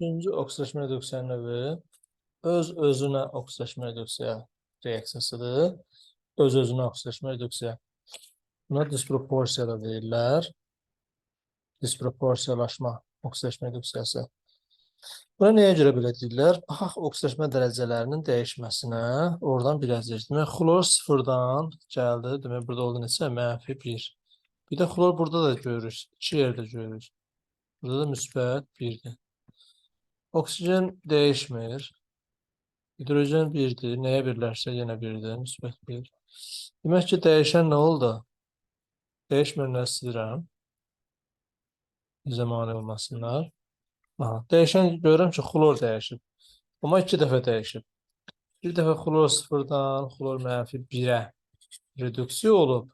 Birinci oksidaşma reduksiya növü öz özünə oksidaşma reduksiya reaksiyasıdır. Öz özünə oksidaşma reduksiya. Buna disproporsiya da deyirlər. Disproporsiyalaşma oksidaşma reduksiyası. Buna nəyə görə belə deyirlər? Baxaq oksidaşma dərəcələrinin dəyişməsinə oradan biləcəyik. Demək, xlor sıfırdan gəldi. Demək, burada oldu neçə? Mənfi 1. Bir də xlor burada da görürük. İki yerdə görürük. Burada da müsbət 1-dir. Oksigen dəyişmir. Hidrojen 1-dir. Nəyə birləşsə yenə 1-dir. Müsbət 1. Demək ki, dəyişən nə oldu? Dəyişməyənləri silirəm. Bizə mane olmasınlar. Aha, dəyişən görürəm ki, xlor dəyişib. Amma iki dəfə dəyişib. Bir dəfə xlor sıfırdan xlor mənfi 1-ə reduksiya olub.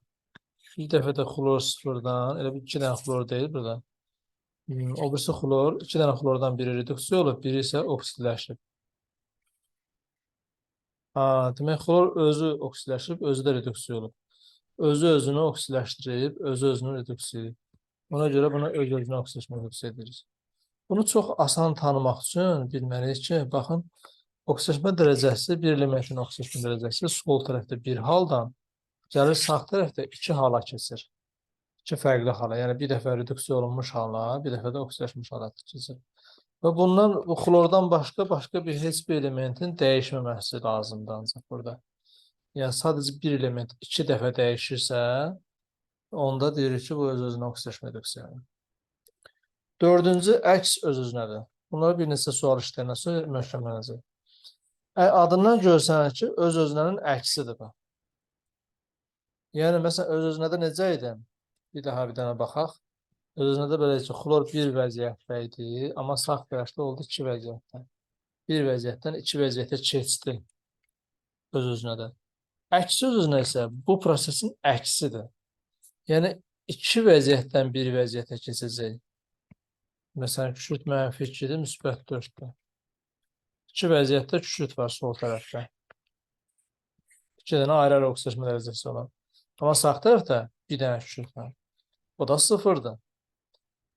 Bir dəfə də xlor sıfırdan, elə bir iki dənə xlor deyil burada. O birisi xlor, iki dənə xlordan biri reduksiya olub, biri isə oksidləşib. Ha, demək xlor özü oksidləşib, özü də reduksiya olub. Özü özünü oksidləşdirib, özü özünü reduksiya edib. Ona görə buna öz özünə oksidləşmə reduksiya edirik. Bunu çox asan tanımaq üçün bilməliyik ki, baxın, oksidləşmə dərəcəsi, bir elementin oksidləşmə dərəcəsi sol tərəfdə bir haldan gəlir sağ tərəfdə iki hala keçir. İki fərqli hala. Yəni bir dəfə reduksiya olunmuş hala, bir dəfə də oksidləşmiş hala keçir. Və bundan bu xlordan başqa başqa bir heç bir elementin dəyişməməsi lazımdır ancaq burada. Yəni sadəcə bir element iki dəfə dəyişirsə, onda deyirik ki, bu öz-özünə oksidləşmə reduksiyadır. Dördüncü əks öz-özünədir. Bunları bir neçə sual işlərindən sonra möhkəmlənəcək. Adından görsənir ki, öz-özünənin əksidir bu. Yəni, məsələn, öz-özünədə necə idi? Bir daha bir dənə baxaq. Öz-özünədə belə ki, xlor bir vəziyyətdə idi, amma sağ tərəfdə oldu iki vəziyyətdən. Bir vəziyyətdən iki vəziyyətə keçdi öz-özünədə. Əksi öz-özünə isə bu prosesin əksidir. Yəni, iki vəziyyətdən bir vəziyyətə keçəcək. Məsələn, kükürt mənfi 2-dir, müsbət 4-dür. İki vəziyyətdə kükürt var sol tərəfdə. İki dənə ayrı-ayrı oksidləşmə dərəcəsi olan. Amma sağ tərəfdə bir dənə kükürt var. O da sıfırdır.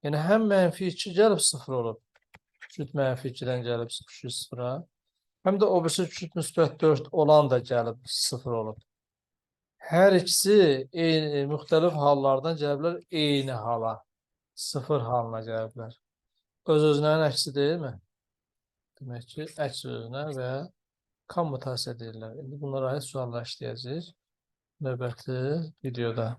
Yəni, həm mənfi 2 gəlib sıfır olub. Kükürt mənfi 2-dən gəlib kükürt sıfıra. Həm də o birisi kükürt müsbət 4 olan da gəlib sıfır olub. Hər ikisi eyni, müxtəlif hallardan gəliblər eyni hala. Sıfır halına gəliblər. Öz-özünənin əksi deyilmi? Demək ki, əks özünə və kommutasiya deyirlər. İndi bunlara aid suallar işləyəcəyik növbəti videoda.